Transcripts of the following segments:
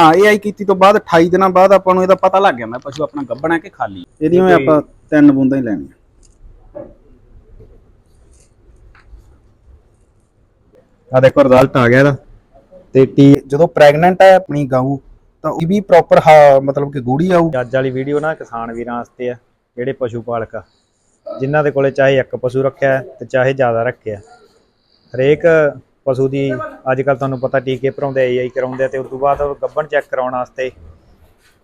ਹਾਂ ਇਹ ਆਈ ਕੀਤੀ ਤੋਂ ਬਾਅਦ 28 ਦਿਨਾਂ ਬਾਅਦ ਆਪਾਂ ਨੂੰ ਇਹਦਾ ਪਤਾ ਲੱਗ ਜਾਂਦਾ ਪਸ਼ੂ ਆਪਣਾ ਗੱਭਣਾ ਕਿ ਖਾਲੀ ਇਹਦੀਆਂ ਵੀ ਆਪਾਂ ਤਿੰਨ ਬੂੰਦਾਂ ਹੀ ਲੈਣੀਆਂ। ਆ ਦੇਖੋ ਰਿਜ਼ਲਟ ਆ ਗਿਆ ਇਹਦਾ। ਤੇ ਟੀ ਜਦੋਂ ਪ੍ਰੈਗਨੈਂਟ ਹੈ ਆਪਣੀ ਗਾਊ ਤਾਂ ਉਹ ਵੀ ਪ੍ਰੋਪਰ ਮਤਲਬ ਕਿ ਗੂੜੀ ਆਊ। ਅੱਜ ਵਾਲੀ ਵੀਡੀਓ ਨਾ ਕਿਸਾਨ ਵੀਰਾਂ ਵਾਸਤੇ ਆ ਜਿਹੜੇ ਪਸ਼ੂ ਪਾਲਕ ਆ। ਜਿਨ੍ਹਾਂ ਦੇ ਕੋਲੇ ਚਾਹੇ ਇੱਕ ਪਸ਼ੂ ਰੱਖਿਆ ਤੇ ਚਾਹੇ ਜ਼ਿਆਦਾ ਰੱਖਿਆ ਹਰੇਕ ਪਸ਼ੂ ਦੀ ਅੱਜ ਕੱਲ ਤੁਹਾਨੂੰ ਪਤਾ ਟੀਕੇ ਭਰਾਉਂਦੇ ਆਈ ਕਰਾਉਂਦੇ ਆ ਤੇ ਉਸ ਤੋਂ ਬਾਅਦ ਗੱਭਣ ਚੈੱਕ ਕਰਾਉਣ ਵਾਸਤੇ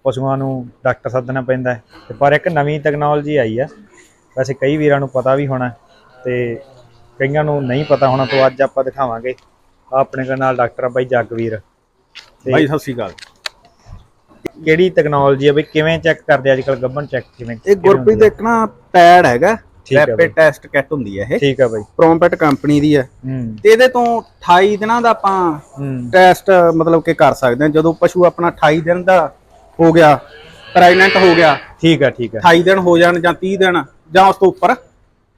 ਪਸ਼ੂਆਂ ਨੂੰ ਡਾਕਟਰ ਸੱਦਣਾ ਪੈਂਦਾ ਹੈ। ਤੇ ਪਰ ਇੱਕ ਨਵੀਂ ਟੈਕਨੋਲੋਜੀ ਆਈ ਆ। ਵੈਸੇ ਕਈ ਵੀਰਾਂ ਨੂੰ ਪਤਾ ਵੀ ਹੋਣਾ ਤੇ ਕਈਆਂ ਨੂੰ ਨਹੀਂ ਪਤਾ ਹੋਣਾ ਤੋਂ ਅੱਜ ਆਪਾਂ ਦਿਖਾਵਾਂਗੇ। ਆਪਣੇ ਕੋਲ ਨਾਲ ਡਾਕਟਰ ਆ ਬਾਈ ਜਗਵੀਰ। ਬਾਈ ਸਤਿ ਸ਼੍ਰੀ ਅਕਾਲ। ਕਿਹੜੀ ਟੈਕਨੋਲੋਜੀ ਆ ਬਈ ਕਿਵੇਂ ਚੈੱਕ ਕਰਦੇ ਅੱਜ ਕੱਲ ਗੱਭਣ ਚੈੱਕ ਕਿਵੇਂ ਇਹ ਗੁਰਪ੍ਰੀਤ ਇੱਕ ਨਾ ਪੈਡ ਹੈਗਾ। ਰੈਪਿਡ ਟੈਸਟ ਕਿੱਟ ਹੁੰਦੀ ਹੈ ਇਹ। ਠੀਕ ਆ ਬਾਈ। ਪ੍ਰੋਮਪੈਟ ਕੰਪਨੀ ਦੀ ਹੈ। ਹੂੰ। ਤੇ ਇਹਦੇ ਤੋਂ 28 ਦਿਨਾਂ ਦਾ ਆਪਾਂ ਹੂੰ। ਟੈਸਟ ਮਤਲਬ ਕਿ ਕਰ ਸਕਦੇ ਹਾਂ। ਜਦੋਂ ਪਸ਼ੂ ਆਪਣਾ 28 ਦਿਨ ਦਾ ਹੋ ਗਿਆ ਪ੍ਰੈਗਨੈਂਟ ਹੋ ਗਿਆ ਠੀਕ ਆ ਠੀਕ ਆ 28 ਦਿਨ ਹੋ ਜਾਣ ਜਾਂ 30 ਦਿਨ ਜਾਂ ਉਸ ਤੋਂ ਉੱਪਰ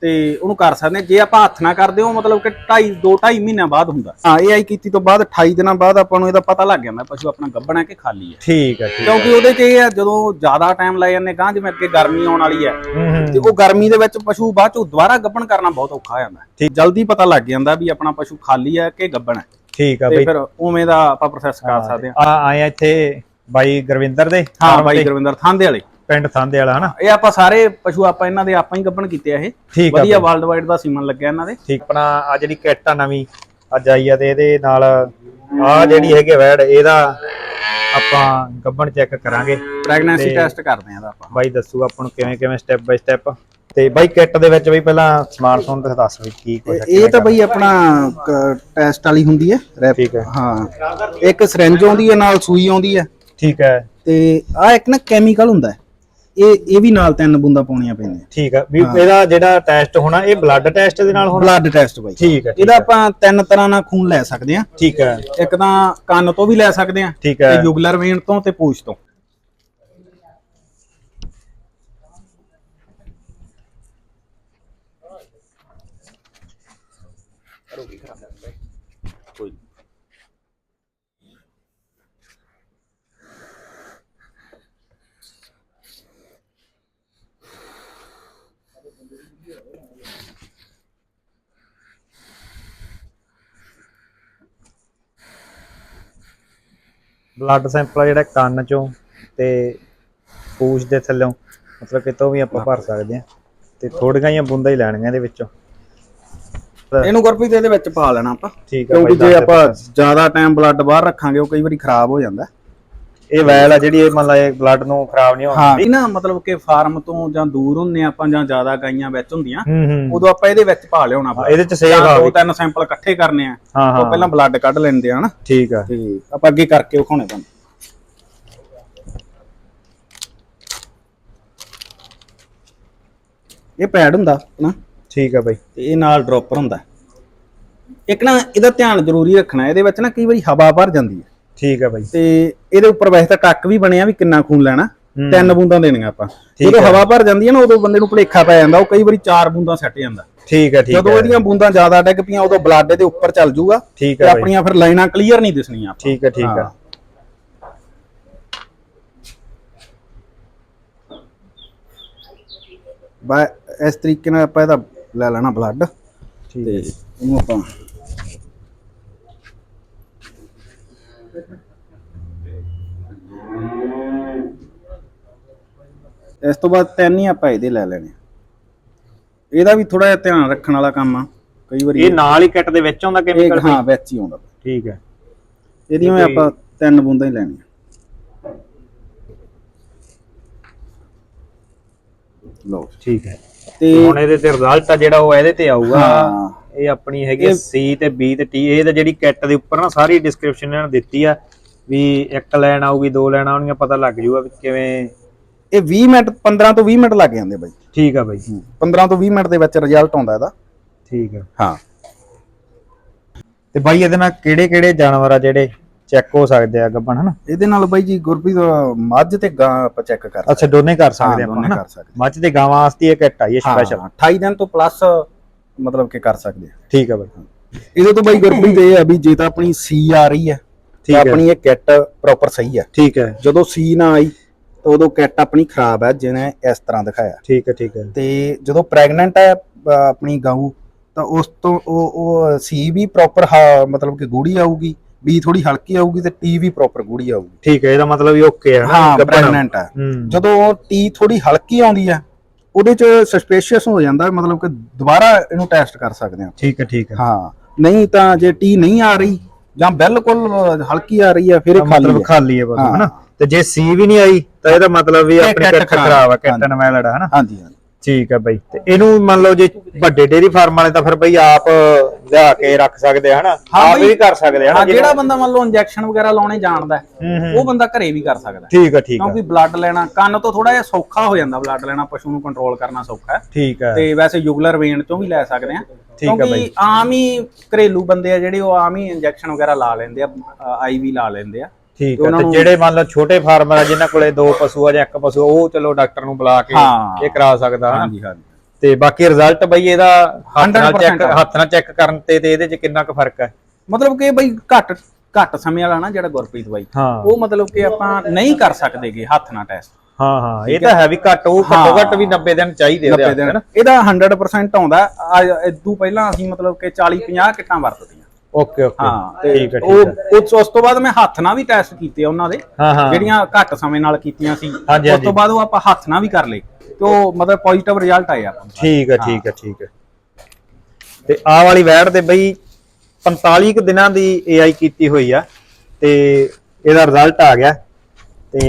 ਤੇ ਉਹਨੂੰ ਕਰ ਸਕਦੇ ਹਾਂ ਜੇ ਆਪਾਂ ਹੱਥ ਨਾਲ ਕਰਦੇ ਹਾਂ ਮਤਲਬ ਕਿ 2.5 2 2.5 ਮਹੀਨਿਆਂ ਬਾਅਦ ਹੁੰਦਾ। ਹਾਂ ਇਹ ਆਈ ਕੀਤੀ ਤੋਂ ਬਾਅਦ 28 ਦਿਨਾਂ ਬਾਅਦ ਆਪਾਂ ਨੂੰ ਇਹਦਾ ਪਤਾ ਲੱਗ ਜਾਂਦਾ ਪਸ਼ੂ ਆਪਣਾ ਗੱਭਣਾ ਕਿ ਖਾਲੀ ਹੈ। ਠੀਕ ਆ ਠੀਕ ਆ। ਕਿਉਂਕਿ ਉਹਦੇ 'ਚ ਇਹ ਹੈ ਜਦੋਂ ਜ਼ਿਆਦਾ ਟਾਈਮ ਲੈ ਜਾਂਦੇ ਗਾਂ ਜਿਵੇਂ ਅੱਗੇ ਗਰਮੀ ਆਉਣ ਵਾਲੀ ਹੈ ਹੂੰ ਤੇ ਹੂੰ ਉਹ ਗਰਮੀ ਦੇ ਵਿੱਚ ਪਸ਼ੂ ਬਾਅਦ ਚੋਂ ਦੁਬਾਰਾ ਗੱਭਣ ਕਰਨਾ ਬਹੁਤ ਔਖਾ ਹੋ ਜਾਂਦਾ। ਠੀਕ। ਜਲਦੀ ਪਤਾ ਲੱਗ ਜਾਂਦਾ ਵੀ ਆਪਣਾ ਪਸ਼ੂ ਖਾਲੀ ਹੈ ਕਿ ਗੱਭਣ ਹੈ। ਠੀਕ ਆ ਬਈ। ਫਿਰ ਉਵੇਂ ਦਾ ਆਪਾਂ ਪ੍ਰੋਸੈਸ ਕਰ ਸਕਦੇ ਹਾਂ। ਆ ਆਏ ਆ ਇੱਥੇ ਬਾਈ ਗੁਰਵਿੰਦਰ ਦੇ ਹਾਂ ਬਾਈ ਗੁਰਵਿੰਦਰ ਥਾਂਦੇ ਵਾਲੇ। ਪਿੰਡ ਥਾਂਦੇ ਵਾਲਾ ਹਨਾ? ਇਹ ਆਪਾਂ ਸਾਰੇ ਪਸ਼ੂ ਆਪਾਂ ਇਹਨਾਂ ਦੇ ਆਪਾਂ ਹੀ ਗੱਭਣ ਕੀਤੇ ਆ ਇਹ। ਠੀਕ ਆ ਵਧੀਆ ਵਰਲਡ ਵਾਈਡ ਦਾ ਸੀਮਨ ਲੱਗਿਆ ਇਹਨਾਂ ਦੇ। ਠੀਕ ਆਪਣਾ ਆ ਜਿਹੜੀ ਕਿੱਟ ਆ ਨਵੀਂ ਅੱਜ ਆਈ ਆ ਤੇ ਇਹਦੇ ਨਾਲ ਆ ਜਿਹੜੀ ਹੈਗੀ ਵੈੜ ਇਹਦਾ ਆਪਾਂ ਗੱਭਣ ਚੈੱਕ ਕਰਾਂਗੇ। ਪ੍ਰੈਗਨੈਂਸੀ ਟੈਸਟ ਕਰਦੇ ਆ ਦਾ ਆਪਾਂ। ਬਾਈ ਦੱਸੂ ਆਪਾਂ ਨੂੰ ਕਿਵੇਂ ਕਿਵੇਂ ਸਟੈਪ ਬਾਈ ਸਟੈਪ ਤੇ ਬਾਈ ਕਿੱਟ ਦੇ ਵਿੱਚ ਬਈ ਪਹਿਲਾਂ ਸਮਾਨ ਤੇ ਦੱਸ ਵੀ ਕੀ ਕੁਝ ਇਹ- ਤਾਂ ਬਈ ਆਪਣਾ ਟੈਸਟ ਵਾਲੀ ਹੁੰਦੀ ਹੈ ਠੀਕ ਹੈ ਹਾਂ। ਇੱਕ ਸਿਰੰਜ ਆਉਂਦੀ ਹੈ ਨਾਲ ਸੂਈ ਆਉਂਦੀ ਹੈ ਠੀਕ ਹੈ ਤੇ ਆ ਇੱਕ ਨਾ ਕੈਮੀਕਲ ਹੁੰਦਾ। ਹੈ ਇਹ ਇਹ ਵੀ ਨਾਲ ਤਿੰਨ ਬੂੰਦਾਂ ਪਾਉਣੀਆਂ ਪੈਂਦੀਆਂ। ਠੀਕ ਆ ਵੀ ਇਹਦਾ ਜਿਹੜਾ ਟੈਸਟ ਹੋਣਾ ਇਹ ਬਲੱਡ ਟੈਸਟ ਦੇ ਨਾਲ ਹੋਣਾ? ਬਲੱਡ ਟੈਸਟ ਬਾਈ। ਠੀਕ ਠੀਕ ਇਹਦਾ ਆਪਾਂ ਤਿੰਨ ਤਰ੍ਹਾਂ ਨਾਲ ਖੂਨ ਲੈ ਸਕਦੇ ਆ। ਠੀਕ ਹੈ ਇੱਕ ਤਾਂ ਕੰਨ ਤੋਂ ਵੀ ਲੈ ਸਕਦੇ ਆ ਠੀਕ ਤੇ ਹੈ ਯੁਗਲਰ ਵੇਨ ਤੋਂ ਤੇ ਪੂਛ ਤੋਂ। ਬਲੱਡ ਸੈਂਪਲ ਜਿਹੜਾ ਕੰਨ ਚੋਂ ਤੇ ਪੂਛ ਦੇ ਥੱਲੋਂ ਮਤਲਬ ਕਿਤੋਂ ਵੀ ਆਪਾਂ ਭਰ ਸਕਦੇ ਆ ਤੇ ਥੋੜੀਆਂ ਜਿਹੀਆਂ ਬੂੰਦਾਂ ਹੀ ਲੈਣੀਆਂ ਇਹਦੇ ਵਿੱਚੋਂ। ਇਹਨੂੰ ਗੁਰਪ੍ਰੀਤ ਇਹਦੇ ਵਿੱਚ ਪਾ ਲੈਣਾ ਆਪਾਂ। ਠੀਕ ਆ ਕਿਉਂਕਿ ਜੇ ਆਪਾਂ। ਜ਼ਿਆਦਾ ਟਾਈਮ ਬਲੱਡ ਬਾਹਰ ਰੱਖਾਂਗੇ ਉਹ ਕਈ ਵਾਰੀ ਖਰਾਬ ਹੋ ਜਾਂਦਾ। ਇਹ ਵੈਲ ਆ ਜਿਹੜੀ ਇਹ ਮੰਨ ਲਾ ਇਹ ਬਲੱਡ ਨੂੰ ਖਰਾਬ ਨਹੀਂ ਹੋਣ ਹਾਂ ਦਿੰਦੀ। ਇਹ ਨਾ ਮਤਲਬ ਕਿ ਫਾਰਮ ਤੋਂ ਜਾਂ ਦੂਰ ਹੁੰਨੇ ਆਪਾਂ ਜਾਂ ਜ਼ਿਆਦਾ ਗਾਈਆਂ ਵਿੱਚ ਹੁੰਦੀਆਂ ਹੂੰ ਹੂੰ। ਉਦੋਂ ਆਪਾਂ ਇਹਦੇ ਵਿੱਚ ਪਾ ਲਿਆਉਣਾ ਹਾਂ, ਇਹਦੇ ਚ ਸੇਵ ਆ ਦੋ ਵੀ। ਤਿੰਨ ਸੈਂਪਲ ਇਕੱਠੇ ਕਰਨੇ ਆ ਹਾਂ ਉਹ ਹਾਂ ਪਹਿਲਾਂ ਬਲੱਡ ਕੱਢ ਲੈਂਦੇ ਆ ਹਨਾ। ਠੀਕ ਆ। ਤੇ ਆਪਾਂ ਅੱਗੇ ਕਰਕੇ ਵਿਖਾਉਣੇ ਤੁਹਾਨੂੰ। ਇਹ ਪੈਡ ਹੁੰਦਾ ਨਾ ਠੀਕ ਆ ਬਾਈ। ਤੇ ਇਹ ਨਾਲ ਡ੍ਰੌਪਰ ਹੁੰਦਾ। ਇੱਕ ਨਾ ਇਹਦਾ ਧਿਆਨ ਜ਼ਰੂਰੀ ਰੱਖਣਾ ਇਹਦੇ ਵਿੱਚ ਨਾ ਕਈ ਵਾਰੀ ਹਵਾ ਭਰ ਜਾਂਦੀ ਹੈ। ਠੀਕ ਆ ਬਾਈ। ਤੇ ਇਹਦੇ ਉੱਪਰ ਵੈਸੇ ਤਾਂ ਟੱਕ ਵੀ ਬਣਿਆ ਵੀ ਕਿੰਨਾ ਖੂਨ ਲੈਣਾ। ਹੂੰ। ਤਿੰਨ ਬੂੰਦਾਂ ਦੇਣੀਆਂ ਆਪਾਂ। ਜਦੋਂ ਹੈ। ਹਵਾ ਭਰ ਜਾਂਦੀ ਹੈ ਨਾ ਉਦੋਂ ਬੰਦੇ ਨੂੰ ਭੁਲੇਖਾ ਪੈ ਜਾਂਦਾ ਉਹ ਕਈ ਵਾਰੀ ਚਾਰ ਬੂੰਦਾਂ ਸੱਟ ਜਾਂਦਾ। ਠੀਕ ਆ ਠੀਕ ਜਦੋਂ ਆ। ਇਹਦੀਆਂ ਬੂੰਦਾਂ ਜ਼ਿਆਦਾ ਡਿੱਗ ਪਈਆਂ ਉਦੋਂ ਬਲੱਡ ਇਹਦੇ ਉੱਪਰ ਚੱਲ ਜਾਊਗਾ ਠੀਕ ਆਪਣੀਆਂ ਫਿਰ ਲਾਈਨਾਂ ਕਲੀਅਰ ਨਹੀਂ ਦਿਸਣੀਆਂ ਆਪਾਂ। ਠੀਕ ਆ ਠੀਕ ਹਾਂ। ਬਾ ਇਸ ਤਰੀਕੇ ਨਾਲ ਆਪਾਂ ਇਹਦਾ ਲੈ ਲੈਣਾ ਬਲੱਡ। ਠੀਕ ਆ ਜੀ। ਇਹਨੂੰ ਆਪਾਂ ਇਸ ਤੋਂ ਬਾਅਦ ਤਿੰਨ ਹੀ ਆਪਾਂ ਇਹਦੇ ਲੈ ਲੈਣੇ ਇਹਦਾ ਵੀ ਥੋੜਾ ਜਿਹਾ ਧਿਆਨ ਰੱਖਣ ਵਾਲਾ ਕੰਮ ਆ ਕਈ ਵਾਰੀ ਇਹ ਨਾਲ ਹੀ ਕਿੱਟ ਦੇ ਵਿੱਚ ਆਉਂਦਾ ਕੈਮੀਕਲ ਹਾਂ ਵਿੱਚ ਹੀ ਆਉਂਦਾ। ਠੀਕ ਹੈ। ਇਹਦੀਆਂ ਵੀ ਆਪਾਂ ਤਿੰਨ ਬੂੰਦਾਂ ਹੀ ਲੈਣੀਆਂ। ਲਓ ਠੀਕ ਹੈ। ਤੇ ਹੁਣ ਇਹਦੇ ਤੇ ਰਿਜ਼ਲਟ ਆ ਜਿਹੜਾ ਉਹ ਇਹਦੇ ਤੇ ਆਊਗਾ। ਇਹ ਆਪਣੀ ਹੈਗੀ ਸੀ ਤੇ ਬੀ ਤੇ ਟੀ ਇਹ ਤਾਂ ਜਿਹੜੀ ਕਿੱਟ ਦੇ ਉੱਪਰ ਨਾ ਸਾਰੀ ਡਿਸਕ੍ਰਿਪਸ਼ਨ ਇਹਨਾਂ ਨੇ ਦਿੱਤੀ ਆ ਵੀ ਇੱਕ ਲਾਈਨ ਆਊਗੀ ਦੋ ਲਾਈਨ ਆਉਣਗੀਆਂ ਪਤਾ ਲੱਗ ਜੂਗਾ ਵੀ ਕਿਵੇਂ ਇਹ 20 ਮਿੰਟ 15 ਤੋਂ 20 ਮਿੰਟ ਲੱਗ ਜਾਂਦੇ ਬਾਈ। ਠੀਕ ਆ ਬਾਈ। 15 ਤੋਂ 20 ਮਿੰਟ ਦੇ ਵਿੱਚ ਰਿਜ਼ਲਟ ਆਉਂਦਾ ਇਹਦਾ। ਠੀਕ ਆ। ਹਾਂ। ਤੇ ਬਾਈ ਇਹਦੇ ਨਾਲ ਕਿਹੜੇ ਕਿਹੜੇ ਜਾਨਵਰ ਆ ਜਿਹੜੇ ਚੈੱਕ ਹੋ ਸਕਦੇ ਆ ਗੱਬਣ ਹਨਾ? ਇਹਦੇ ਨਾਲ ਬਾਈ ਜੀ ਗੁਰਪ੍ਰੀਤ ਮੱਝ ਤੇ ਗਾਂ ਆਪਾਂ ਚੈੱਕ ਕਰ ਅੱਛਾ ਦੋਨੇ ਕਰ ਸਕਦੇ ਆਪਾਂ ਹਨਾ? ਮੱਝ ਤੇ ਗਾਵਾਂ ਵਾਸਤੇ ਇਹ ਕਿੱਟ ਆਈ ਹੈ ਸਪੈਸ਼ਲ 28 ਦਿਨ ਤੋਂ ਪਲੱਸ ਮਤਲਬ ਕਿ ਕਰ ਸਕਦੇ ਆ। ਠੀਕ ਆ ਬਾਈ। ਇਹਦੇ ਤੋਂ ਬਾਈ ਗੁਰਪ੍ਰੀਤ ਇਹ ਆ ਵੀ ਜੇ ਤਾਂ ਆਪਣੀ ਸੀ ਆ ਰਹੀ ਹੈ ਤੇ। ਆਪਣੀ ਇਹ ਕਿੱਟ ਪ੍ਰੋਪਰ ਸਹੀ ਹੈ ਠੀਕ ਹੈ ਜਦੋਂ ਸੀ ਨਾ ਆਈ ਉਦੋਂ ਕਿੱਟ ਆਪਣੀ ਖਰਾਬ ਹੈ ਜਿਹਨੇ ਇਸ ਤਰ੍ਹਾਂ ਦਿਖਾਇਆ। ਠੀਕ ਹੈ ਠੀਕ ਹੈ ਤੇ ਜਦੋਂ ਪ੍ਰੈਗਨੈਂਟ ਹੈ ਆਪਣੀ ਗਊ ਤਾਂ ਉਸ ਤੋਂ ਉਹ ਉਹ ਸੀ ਵੀ ਪ੍ਰੋਪਰ ਮਤਲਬ ਕਿ ਗੂੜੀ ਆਊਗੀ ਬੀ ਥੋੜੀ ਹਲਕੀ ਆਊਗੀ ਤੇ ਟੀ ਵੀ ਪ੍ਰੋਪਰ ਗੂੜੀ ਆਊਗੀ। ਠੀਕ ਹੈ ਇਹਦਾ ਮਤਲਬ ਵੀ ਓਕੇ ਹੈ ਹਾਂ। ਪ੍ਰੈਗਨੈਂਟ ਹੈ। ਜਦੋਂ ਟੀ ਥੋੜੀ ਹਲਕੀ ਆਉਂਦੀ ਹੈ ਉਹਦੇ ਚ ਸਸਪੀਸ਼ੀਅਸ ਹੋ ਜਾਂਦਾ ਮਤਲਬ ਕਿ ਦੁਬਾਰਾ ਇਹਨੂੰ ਟੈਸਟ ਕਰ ਸਕਦੇ ਹਾਂ ਠੀਕ ਹੈ ਠੀਕ ਹੈ ਹਾਂ ਨਹੀਂ ਤਾਂ ਜੇ ਟੀ ਨਹੀਂ ਆ ਰਹੀ ਜਾਂ ਬਿਲਕੁਲ ਹਲਕੀ ਆ ਰਹੀ ਹੈ ਫਿਰ ਇਹ ਖਾਲੀ ਹੈ ਖਾਲੀ ਹੈ ਬਸ। ਹਨਾ? ਤੇ ਜੇ ਸੀ ਵੀ ਨਹੀਂ ਆਈ ਤਾਂ ਇਹਦਾ ਮਤਲਬ ਵੀ ਆਪਣੀ ਕੱਟ ਖਰਾਬ ਹੈ ਕੱਟ ਹਾਂਜੀ। ਨਵੈਲੜ ਹੈ ਹਨਾ? ਹਾਂਜੀ ਹਾਂਜੀ। ਠੀਕ ਹੈ ਬਾਈ। ਤੇ ਇਹਨੂੰ ਮੰਨ ਲਓ ਜੇ ਵੱਡੇ ਡੇਰੀ ਫਾਰਮ ਵਾਲੇ ਤਾਂ ਫਿਰ ਬਈ ਆਪ ਲਿਆ ਕੇ ਰੱਖ ਸਕਦੇ ਆ ਹਨਾ? ਆਪ। ਵੀ ਕਰ ਸਕਦੇ ਆ ਹਨਾ? ਜਿਹੜਾ ਬੰਦਾ ਮੰਨ ਲਓ ਇੰਜੈਕਸ਼ਨ ਵਗੈਰਾ ਲਾਉਣੇ ਜਾਣਦਾ ਉਹ ਬੰਦਾ ਘਰੇ ਵੀ ਕਰ ਸਕਦਾ। ਠੀਕ ਹੈ ਠੀਕ ਹੈ ਕਿਉਂਕਿ ਬਲੱਡ ਲੈਣਾ ਕੰਨ ਤੋਂ ਥੋੜਾ ਜਿਹਾ ਸੌਖਾ ਹੋ ਜਾਂਦਾ ਬਲੱਡ ਲੈਣਾ ਪਸ਼ੂ ਨੂੰ ਕੰਟਰੋਲ ਕਰਨਾ ਸੌਖਾ ਹੈ। ਠੀਕ ਹੈ ਤੇ ਵੈਸੇ ਯੁਗਲਰ ਵੇਨ ਚੋਂ ਵੀ ਲੈ ਸਕਦੇ ਆ। ਠੀਕ ਹੈ ਬਾਈ। ਕਿਉਂਕਿ ਆਮ ਹੀ ਘਰੇਲੂ ਬੰਦੇ ਆ ਜਿਹੜੇ ਉਹ ਆਮ ਹੀ ਇੰਜੈਕਸ਼ਨ ਵਗੈਰਾ ਲਾ ਲੈਂਦੇ ਆ ਆਈਵੀ ਲਾ ਲੈਂਦੇ ਆ। ਠੀਕ ਹੈ ਤੇ ਜਿਹੜੇ ਮੰਨ ਲਓ ਛੋਟੇ ਫਾਰਮਰ ਆ ਜਿਨ੍ਹਾਂ ਕੋਲੇ ਦੋ ਪਸ਼ੂ ਆ ਜਾਂ ਇੱਕ ਪਸ਼ੂ ਆ, ਉਹ ਚਲੋ ਡਾਕਟਰ ਨੂੰ ਬੁਲਾ ਕੇ। ਇਹ ਕਰਾ ਸਕਦਾ। ਹਾਂਜੀ ਹਾਂਜੀ। ਤੇ ਬਾਕੀ ਰਿਜ਼ਲਟ ਬਈ ਇਹਦਾ ਹੱਥ ਨਾਲ 100% ਚੈੱਕ ਹੱਥ ਨਾਲ ਚੈੱਕ ਕਰਨ ਤੇ ਤੇ ਇਹਦੇ ਚ ਕਿੰਨਾ ਕੁ ਫ਼ਰਕ ਹੈ ਮਤਲਬ ਕਿ ਬਈ ਘੱਟ ਘੱਟ ਸਮੇਂ ਵਾਲਾ ਨਾ ਜਿਹੜਾ ਗੁਰਪ੍ਰੀਤ ਬਾਈ। ਉਹ ਮਤਲਬ ਕਿ ਆਪਾਂ ਨਹੀਂ ਕਰ ਸਕਦੇਗੇ ਹੱਥ ਨਾਲ ਟੈਸਟ ਹਾਂ ਹਾਂ। ਇਹ ਤਾਂ ਹੈ ਵੀ ਘੱਟ ਉਹ ਘੱਟੋ ਘੱਟ ਵੀ 90 ਦਿਨ ਚਾਹੀਦੇ ਉਹਦੇ 90 ਹੱਥ, ਦਿਨ। ਹਨਾ ਇਹਦਾ 100% ਆਉਂਦਾ। ਇਦੋਂ ਪਹਿਲਾਂ ਅਸੀਂ ਮਤਲਬ ਕਿ 40 50 ਕਿੱਟਾਂ ਵਰਤਦੇ। ਓਕੇ ਓਕੇ ਹਾਂ ਤੇ ਠੀਕ ਹੈ ਉਹ ਉਸ ਉਸ ਤੋਂ ਬਾਅਦ ਮੈਂ ਹੱਥ ਨਾਲ ਵੀ ਟੈਸਟ ਕੀਤੇ ਆ ਉਹਨਾਂ ਦੇ। ਜਿਹੜੀਆਂ ਘੱਟ ਸਮੇਂ ਨਾਲ ਕੀਤੀਆਂ ਸੀ। ਉਸ ਤੋਂ ਬਾਅਦ ਉਹ ਆਪਾਂ ਹੱਥ ਨਾਲ ਵੀ ਕਰ ਲਏ। ਤੇ ਉਹ ਮਤਲਬ ਪੋਜ਼ਿਟਿਵ ਰਿਜ਼ਲਟ ਨੂੰ। ਠੀਕ ਹੈ। ਠੀਕ ਹੈ ਠੀਕ ਹੈ ਤੇ ਆਹ ਵਾਲੀ ਵੈੜ ਦੇ ਬਈ 45 ਕੁ ਦਿਨਾਂ ਦੀ AI ਕੀਤੀ ਹੋਈ ਆ ਤੇ ਇਹਦਾ ਰਿਜ਼ਲਟ ਆ ਗਿਆ। ਤੇ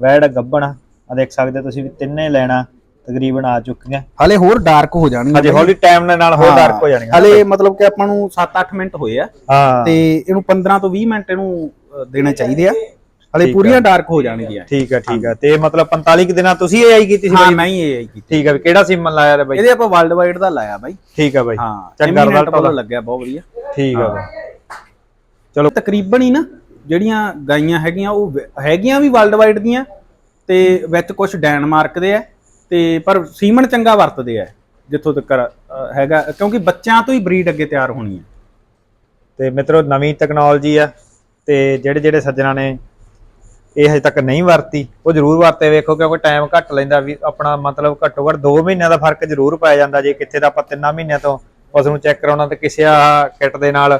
ਵੈੜ ਗੱਬਣ ਆ। ਦੇਖ ਸਕਦੇ ਤੁਸੀਂ ਵੀ ਤਿੰਨੇ ਲੈਣਾ। ਤਕਰੀਬਨ ਆ ਚੁੱਕੀਆਂ। ਹਲੇ ਹੋਰ ਡਾਰਕ ਹੋ ਜਾਣਗੀਆਂ ਅਜੇ ਹੌਲੀ ਟਾਈਮ ਨਾਲ ਹੋਰ ਹਾਂ, ਡਾਰਕ ਹੋ ਜਾਣੀਆਂ ਹਲੇ ਮਤਲਬ ਕਿ ਆਪਾਂ ਨੂੰ 7-8 ਮਿੰਟ ਹੋਏ ਆ। ਤੇ ਇਹਨੂੰ 15 ਤੋਂ 20 ਮਿੰਟ ਇਹਨੂੰ ਦੇਣੇ ਚਾਹੀਦੇ ਆ। ਹਲੇ ਪੂਰੀਆਂ ਡਾਰਕ ਹੋ ਜਾਣਗੀਆਂ। ਠੀਕ ਹੈ ਠੀਕ ਹੈ। ਤੇ ਮਤਲਬ 45 ਕੁ ਦਿਨਾਂ ਤੁਸੀਂ AI ਕੀਤੀ ਸੀ ਹਾਂ ਮੈਂ ਹੀ ਇਹ ਕੀਤੀ। ਠੀਕ ਹੈ ਵੀ ਕਿਹੜਾ ਸੀਮਨ ਲਾਇਆ ਰੇ ਬਾਈ? ਇਹਦੇ ਆਪਾਂ ਵਰਲਡ ਵਾਈਡ ਦਾ ਲਾਇਆ ਬਾਈ। ਠੀਕ ਹੈ ਬਾਈ। ਹਾਂ ਚੰਗਾ ਰਿਜ਼ਲਟ ਲੱਗਿਆ ਬਹੁਤ ਵਧੀਆ। ਠੀਕ ਹੈ ਬਾਈ। ਚਲੋ। ਤਕਰੀਬਨ ਹੀ ਨਾ ਜਿਹੜੀਆਂ ਗਾਈਆਂ ਹੈਗੀਆਂ ਉਹ ਹੈਗੀਆਂ ਵੀ ਵਰਲਡ ਵਾਈਡ ਦੀਆਂ ਤੇ ਵਿੱਚ ਕੁਝ ਡੈਨਮਾਰਕ ਦੇ ਆ। ਤੇ ਪਰ ਸੀਮਨ ਚੰਗਾ ਵਰਤਦੇ ਆ ਜਿੱਥੋਂ ਤੱਕ ਹੈਗਾ ਕਿਉਂਕਿ ਬੱਚਿਆਂ ਤੋਂ ਹੀ ਬਰੀਡ ਅੱਗੇ ਤਿਆਰ ਹੋਣੀ ਹੈ। ਤੇ ਮਿੱਤਰੋ ਨਵੀਂ ਟੈਕਨੋਲੋਜੀ ਆ ਤੇ ਜਿਹੜੇ ਜਿਹੜੇ ਸੱਜਣਾ ਨੇ ਇਹ ਹਜੇ ਤੱਕ ਨਹੀਂ ਵਰਤੀ ਉਹ ਜ਼ਰੂਰ ਵਰਤੇ ਵੇਖੋ ਕਿਉਂਕਿ ਟਾਈਮ ਘੱਟ ਲੈਂਦਾ ਵੀ ਆਪਣਾ ਮਤਲਬ ਘੱਟੋ ਘੱਟ 2 ਮਹੀਨਿਆਂ ਦਾ ਫ਼ਰਕ ਜ਼ਰੂਰ ਪੈ ਜਾਂਦਾ ਜੇ ਕਿੱਥੇ ਦਾ ਆਪਾਂ 3 ਮਹੀਨਿਆਂ ਤੋਂ ਉਸ ਨੂੰ ਚੈੱਕ ਕਰਾਉਣਾ ਤੇ ਕਿਸੇ ਆ ਕਿੱਟ ਦੇ ਨਾਲ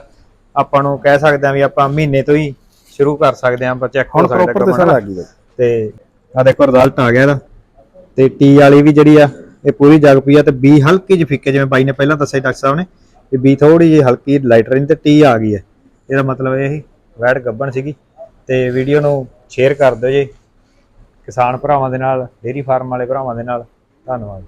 ਆਪਾਂ ਨੂੰ ਕਹਿ ਸਕਦੇ ਆ ਵੀ ਆਪਾਂ ਮਹੀਨੇ ਤੋਂ ਹੀ ਸ਼ੁਰੂ ਕਰ ਸਕਦੇ ਆ ਆਪਾਂ ਚੈੱਕ ਹੋ ਹੁਣ ਸਕਦਾ ਤੇ ਆ ਦੇਖੋ ਰਿਜ਼ਲਟ ਆ ਗਿਆ ਇਹਦਾ। ਤੇ ਟੀ ਵਾਲੀ ਵੀ ਜਿਹੜੀ ਆ, ਇਹ ਪੂਰੀ ਜਗ ਪਈ ਆ ਤੇ ਬੀ ਹਲਕੀ ਜਿਹੀ ਫਿੱਕੇ ਜਿਵੇਂ ਬਾਈ ਨੇ ਪਹਿਲਾਂ ਦੱਸਿਆ ਡਾਕਟਰ ਸਾਹਿਬ ਨੇ ਕਿ ਬੀ ਥੋੜੀ ਜਿਹੀ ਹਲਕੀ ਲਾਈਟ ਰਹੀ ਤੇ ਟੀ ਆ ਗਈ ਹੈ ਇਹਦਾ ਮਤਲਬ ਇਹ ਹੀ ਵੈਟ ਗੱਬਣ ਸੀਗੀ। ਤੇ ਵੀਡੀਓ ਨੂੰ ਸ਼ੇਅਰ ਕਰ ਦਿਓ ਜੀ, ਕਿਸਾਨ ਭਰਾਵਾਂ ਦੇ ਨਾਲ ਡੇਰੀ ਫਾਰਮ ਵਾਲੇ ਭਰਾਵਾਂ ਦੇ ਨਾਲ। ਧੰਨਵਾਦ।